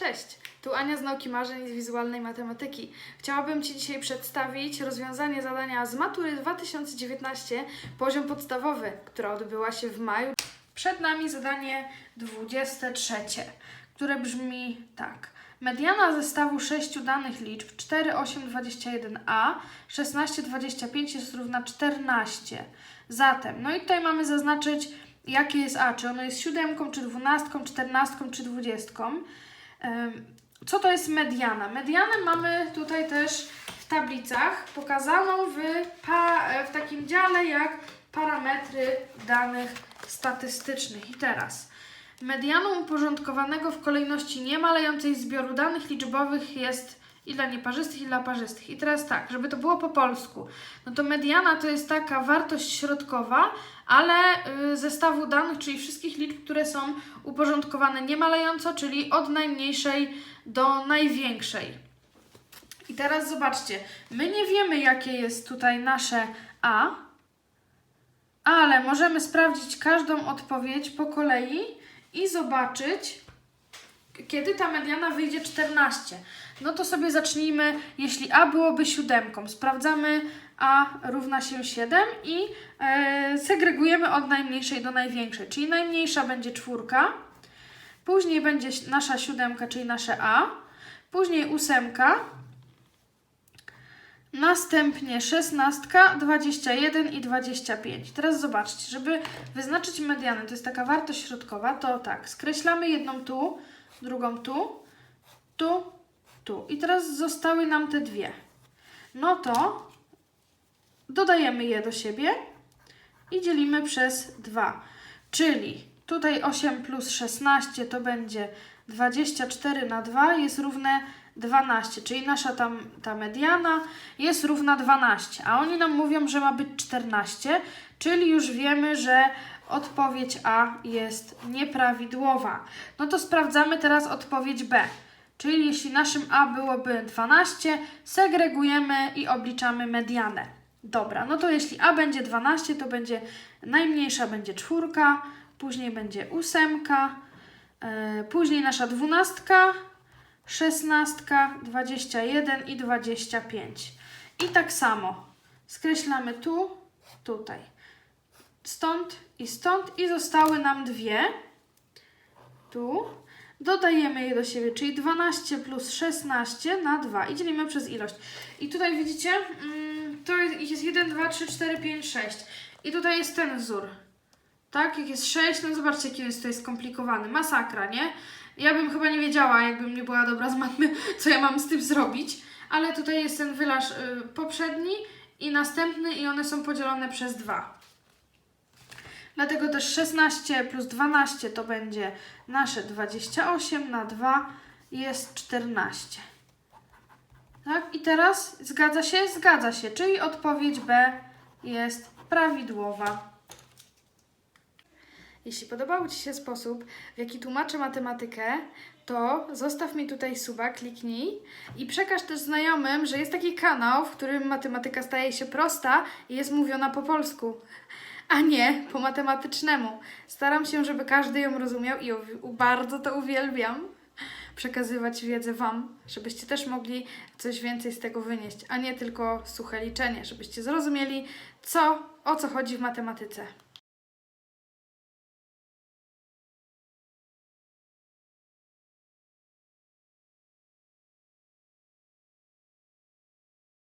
Cześć, tu Ania z Nauki Marzeń z Wizualnej Matematyki. Chciałabym Ci dzisiaj przedstawić rozwiązanie zadania z matury 2019, poziom podstawowy, która odbyła się w maju. Przed nami zadanie 23, które brzmi tak. Mediana zestawu sześciu danych liczb 4, 8, 21a, 16, 25 jest równa 14. Zatem, no i tutaj mamy zaznaczyć, jakie jest a, czy ono jest siódemką, czy dwunastką, czternastką, czy dwudziestką. Co to jest mediana? Medianę mamy tutaj też w tablicach pokazaną w, pa, e, w takim dziale jak parametry danych statystycznych. I teraz medianą uporządkowanego w kolejności niemalejącej zbioru danych liczbowych jest i dla nieparzystych, i dla parzystych. I teraz tak, żeby to było po polsku, no to mediana to jest taka wartość środkowa, ale y, zestawu danych, czyli wszystkich liczb, które są uporządkowane niemalejąco, czyli od najmniejszej do największej. I teraz zobaczcie, my nie wiemy, jakie jest tutaj nasze A, ale możemy sprawdzić każdą odpowiedź po kolei i zobaczyć, kiedy ta mediana wyjdzie 14. No to sobie zacznijmy, jeśli A byłoby siódemką. Sprawdzamy A równa się 7 i e, segregujemy od najmniejszej do największej. Czyli najmniejsza będzie czwórka, później będzie nasza siódemka, czyli nasze A, później ósemka, Następnie 16, 21 i 25. Teraz zobaczcie, żeby wyznaczyć medianę, to jest taka wartość środkowa, to tak, skreślamy jedną tu, drugą tu, tu, tu. I teraz zostały nam te dwie. No to dodajemy je do siebie i dzielimy przez 2. Czyli tutaj 8 plus 16 to będzie 24 na 2 jest równe 12, czyli nasza tam ta mediana jest równa 12, a oni nam mówią, że ma być 14, czyli już wiemy, że odpowiedź A jest nieprawidłowa. No to sprawdzamy teraz odpowiedź B. Czyli jeśli naszym A byłoby 12, segregujemy i obliczamy medianę. Dobra, no to jeśli A będzie 12, to będzie najmniejsza będzie czwórka, później będzie ósemka, później nasza dwunastka, szesnastka, 21 i 25. I tak samo skreślamy tu, tutaj, stąd i stąd i zostały nam dwie. Tu. Dodajemy je do siebie, czyli 12 plus 16 na 2 i dzielimy przez ilość. I tutaj widzicie, mm, to jest 1, 2, 3, 4, 5, 6. I tutaj jest ten wzór. Tak, jak jest 6, no zobaczcie, jaki jest tutaj skomplikowany. Masakra, nie? Ja bym chyba nie wiedziała, jakbym nie była dobra z matmy, co ja mam z tym zrobić. Ale tutaj jest ten wylaż y, poprzedni i następny i one są podzielone przez 2. Dlatego też 16 plus 12 to będzie nasze 28 na 2 jest 14. Tak? I teraz zgadza się? Zgadza się, czyli odpowiedź B jest prawidłowa. Jeśli podobał Ci się sposób, w jaki tłumaczę matematykę, to zostaw mi tutaj suba, kliknij i przekaż też znajomym, że jest taki kanał, w którym matematyka staje się prosta i jest mówiona po polsku, a nie po matematycznemu. Staram się, żeby każdy ją rozumiał i bardzo to uwielbiam przekazywać wiedzę Wam, żebyście też mogli coś więcej z tego wynieść, a nie tylko suche liczenie, żebyście zrozumieli, co, o co chodzi w matematyce.